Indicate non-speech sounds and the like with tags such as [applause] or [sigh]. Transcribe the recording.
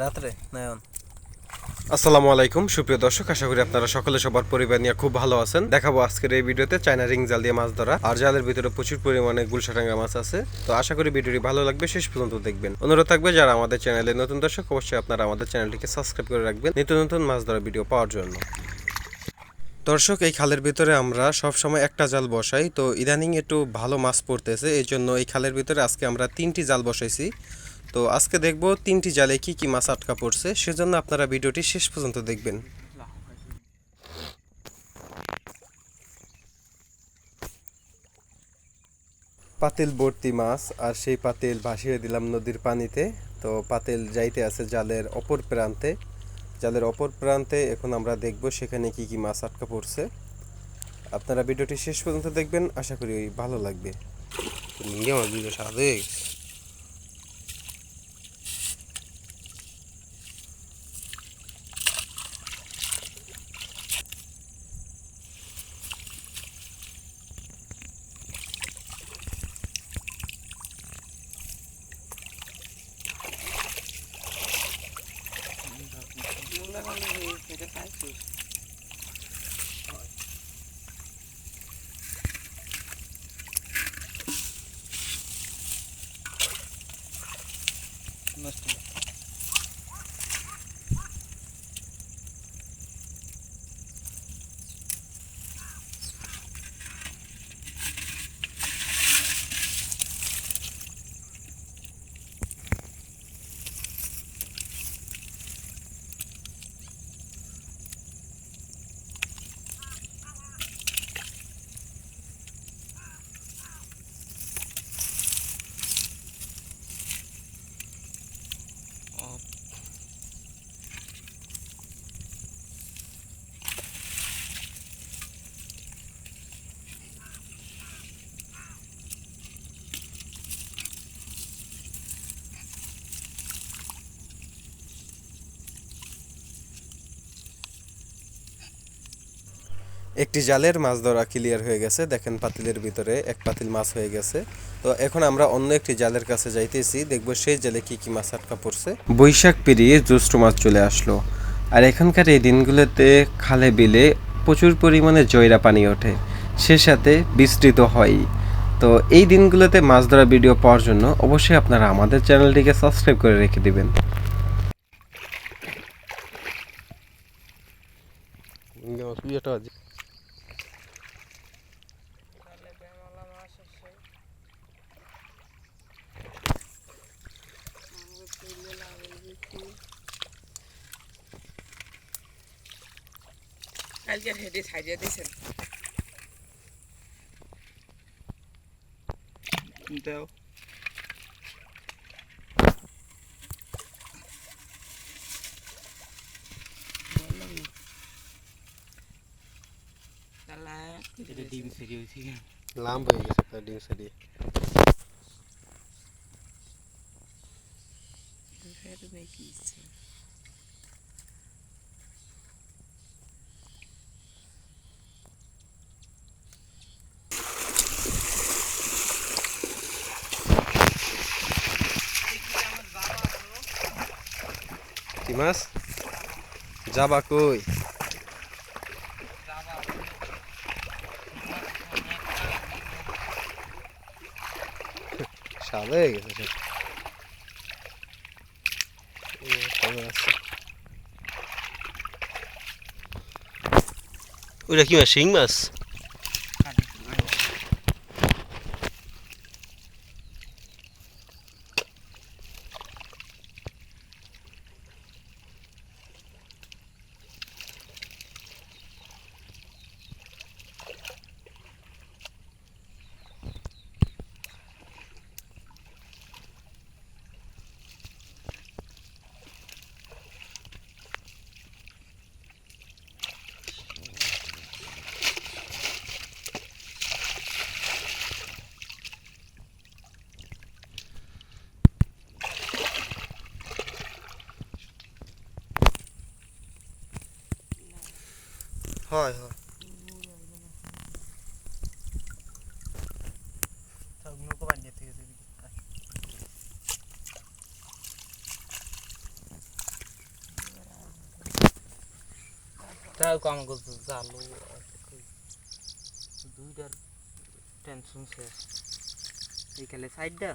রাত্রে, নয়ন। আসসালামু আলাইকুম। সুপ্রিয় দর্শক, আশা করি আপনারা সকলে সবার পরিবার নিয়ে খুব ভালো আছেন। দেখাবো আজকের এই ভিডিওতে চায়না রিং জাল দিয়ে মাছ ধরা। আর জালের ভিতরে প্রচুর পরিমাণে গুলশাটাঙ্গা মাছ আছে। তো আশা করি ভিডিওটি ভালো লাগবে, শেষ পর্যন্ত দেখবেন। অনুরোধ থাকবে, যারা আমাদের চ্যানেলে নতুন দর্শক, অবশ্যই আপনারা আমাদের চ্যানেলটিকে সাবস্ক্রাইব করে রাখবেন নিত্য নতুন মাছ ধরা ভিডিও পাওয়ার জন্য। দর্শক, এই খালের ভিতরে আমরা সব সময় একটা জাল বসাই। তো ইদানিং একটু ভালো মাছ পড়তেছে। এই জন্য এই খালের ভিতরে আজকে আমরা তিনটি জাল বসাইছি। তো আজকে দেখব তিনটি জালে কি কি মাছ আটকা পড়ছে, সেজন্য আপনারা ভিডিওটি শেষ পর্যন্ত দেখবেন। পাতিল ভর্তি মাছ, আর সেই পাতিল ভাসিয়ে দিলাম নদীর পানিতে। তো পাতিল যাইতে আছে জালের অপর প্রান্তে। জালের অপর প্রান্তে এখন আমরা দেখব সেখানে কি কি মাছ আটকা পড়ছে। আপনারা ভিডিওটি শেষ পর্যন্ত দেখবেন, আশা করি ভালো লাগবে। নিয়ে আমার ভিডিও সাদা হয়ে গেছে। নষ্ট একটি জালের মাছ ধরা ক্লিয়ার হয়ে গেছে। দেখেন পাতিলের ভিতরে এক পাতিল মাছ হয়ে গেছে। তো এখন আমরা অন্য একটি জালের কাছে যাইতেছি, দেখব সেই জালে কি কি মাছ আটকা পড়ছে। বৈশাখ পেরিয়ে জ্যৈষ্ঠ মাছ চলে আসলো। আর এখানকার এই দিনগুলোতে খালে বিলে প্রচুর পরিমাণে জয়রা পানি ওঠে। সে সাথে বিস্তৃত হয়। তো এই দিনগুলোতে মাছ ধরা ভিডিও পাওয়ার জন্য অবশ্যই আপনারা আমাদের চ্যানেলটিকে সাবস্ক্রাইব করে রেখে দিবেন। কালকের হেডে ছাইড়িয়ে দিয়েছেন দাও ডিম সেরি হয়েছে লাম হয়ে গেছে তার ডিম সারিয়ে ফের কি মাছ? যাবা কই? [laughs] সাদা। ওইটা কি মাছ? শিং মাছ? Thôi thôi. Thằng có bạn nhiệt thì Tao còn có giả lô Đuôi đợt Tension xe. Đi cái lấy side đó.